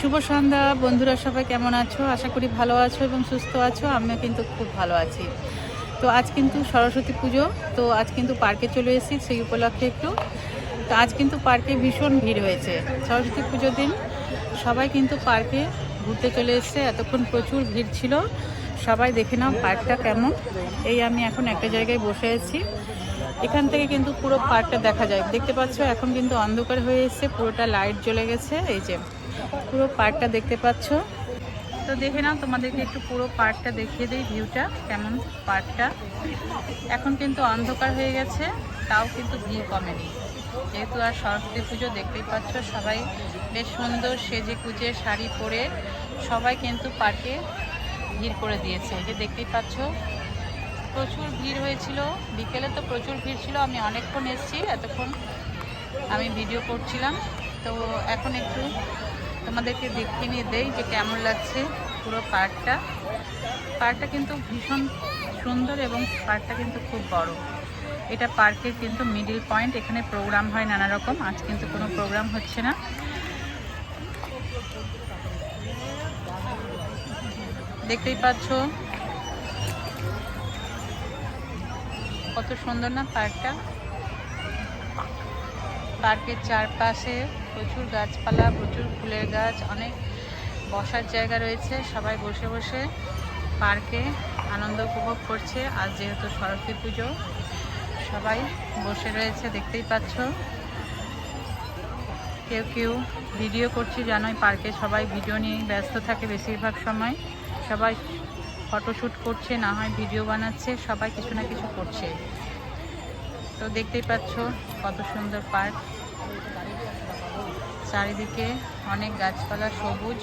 শুভ সন্ধ্যা। বন্ধুরা সবাই কেমন আছো? আশা করি ভালো আছো এবং সুস্থ আছো। আমিও কিন্তু খুব ভালো আছি। তো আজ কিন্তু সরস্বতী পুজো। তো আজ কিন্তু পার্কে চলে এসেছি সেই উপলক্ষে একটু। তো আজ কিন্তু পার্কে ভীষণ ভিড় হয়েছে। সরস্বতী পুজোর দিন সবাই কিন্তু পার্কে ঘুরতে চলে এসেছে। এতক্ষণ প্রচুর ভিড় ছিল। সবাই দেখে নাও পার্কটা কেমন। এই আমি এখন একটা জায়গায় বসে আছি। এখান থেকে কিন্তু পুরো পার্কটা দেখা যায়। দেখতে পাচ্ছ, এখন কিন্তু অন্ধকার হয়ে এসেছে। পুরোটা লাইট জ্বলে গেছে। এই যে পুরো পার্কটা দেখতে পাচ্ছ। তো দেখে নাও, তোমাদেরকে একটু পুরো পার্কটা দেখিয়ে দিই, ভিউটা কেমন পার্কটা। এখন কিন্তু অন্ধকার হয়ে গেছে, তাও কিন্তু ভিড় কমেনি। যেহেতু আর সরস্বতী পুজো দেখতেই পাচ্ছ সবাই, বেশ সুন্দর সেজে কুজে শাড়ি পরে সবাই কিন্তু পার্কে ভিড় করে দিয়েছে। যে দেখতেই পাচ্ছ, প্রচুর ভিড় হয়েছিল। বিকেলে তো প্রচুর ভিড় ছিল, আমি অনেকক্ষণ এসেছি, এতক্ষণ আমি ভিডিও করছিলাম। তো এখন একটু তোমাদেরকে দেখিয়ে নিয়ে দেই যে কেমন লাগছে পুরো পার্কটা। পার্কটা কিন্তু ভীষণ সুন্দর এবং পার্কটা কিন্তু খুব বড়। এটা পার্কের কিন্তু মিডিল পয়েন্ট এখানে প্রোগ্রাম হয় নানা রকম। আজ কিন্তু কোনো প্রোগ্রাম হচ্ছে না। দেখতেই পাচ্ছ কত সুন্দর না পার্কটা। পার্কের চারপাশে প্রচুর গাছপালা, প্রচুর ফুলের গাছ, অনেক বসার জায়গা রয়েছে। সবাই বসে বসে পার্কে আনন্দ উপভোগ করছে। আর যেহেতু সরস্বতী পুজো, সবাই বসে রয়েছে, দেখতেই পাচ্ছ। কেউ কেউ ভিডিও করছে, জানোই পার্কে সবাই ভিডিও নিয়ে ব্যস্ত থাকে বেশিরভাগ সময়। সবাই ফটোশ্যুট করছে, না হয় ভিডিও বানাচ্ছে, সবাই কিছু না কিছু করছে। তো দেখতেই পাচ্ছ কত সুন্দর পার্ক। চারিদিকে অনেক গাছপালা সবুজ।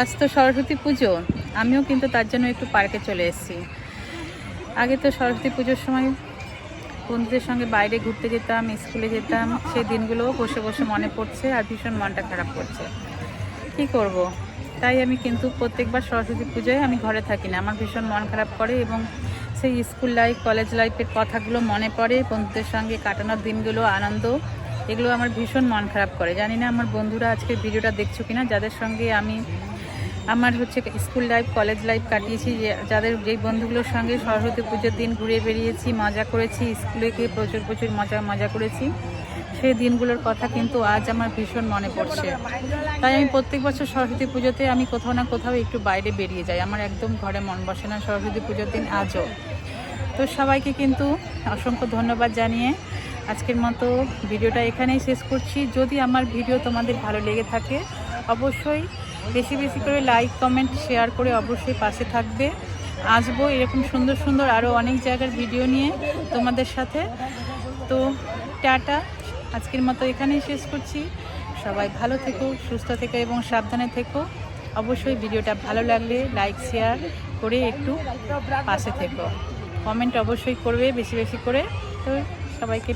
আজ তো সরস্বতী পুজো, আমিও কিন্তু তার জন্য একটু পার্কে চলে এসেছি। আগে তো সরস্বতী পুজোর সময় বন্ধুদের সঙ্গে বাইরে ঘুরতে যেতাম, স্কুলে যেতাম, সেই দিনগুলোও বসে বসে মনে পড়ছে আর ভীষণ মনটা খারাপ করছে। কি করব। তাই আমি কিন্তু প্রত্যেকবার সরস্বতী পুজোয় আমি ঘরে থাকি না, আমার ভীষণ মন খারাপ করে এবং সেই স্কুল লাইফ, কলেজ লাইফের কথাগুলো মনে পড়ে, বন্ধুদের সঙ্গে কাটানোর দিনগুলো, আনন্দ, এগুলো আমার ভীষণ মন খারাপ করে। জানি না আমার বন্ধুরা আজকে ভিডিওটা দেখছ কিনা, যাদের সঙ্গে আমি আমার হচ্ছে স্কুল লাইফ, কলেজ লাইফ কাটিয়েছি যাদের যেই বন্ধুগুলোর সঙ্গে সরস্বতী পুজোর দিন ঘুরে বেরিয়েছি মজা করেছি, স্কুলে গিয়ে প্রচুর প্রচুর মজা মজা করেছি, সেই দিনগুলোর কথা কিন্তু আজ আমার ভীষণ মনে পড়ছে। তাই আমি প্রত্যেক বছর সরস্বতী পুজোতে আমি কোথাও না কোথাও একটু বাইরে বেরিয়ে যাই। আমার একদম ঘরে মন বসে না সরস্বতী পুজোর দিন আজও। তো সবাইকে কিন্তু অসংখ্য ধন্যবাদ জানিয়ে আজকের মতো ভিডিওটা এখানেই শেষ করছি। যদি আমার ভিডিও তোমাদের ভালো লেগে থাকে, অবশ্যই বেশি বেশি করে লাইক, কমেন্ট, শেয়ার করে অবশ্যই পাশে থাকবে। আসব এরকম সুন্দর সুন্দর আরও অনেক জায়গার ভিডিও নিয়ে তোমাদের সাথে। তো টাটা, আজকের মতো এখানেই শেষ করছি। সবাই ভালো থেকো, সুস্থ থেকো এবং সাবধানে থেকো। অবশ্যই ভিডিওটা ভালো লাগলে লাইক, শেয়ার করে একটু পাশে থেকো। কমেন্ট অবশ্যই করবে বেশি বেশি করে। তো সবাইকে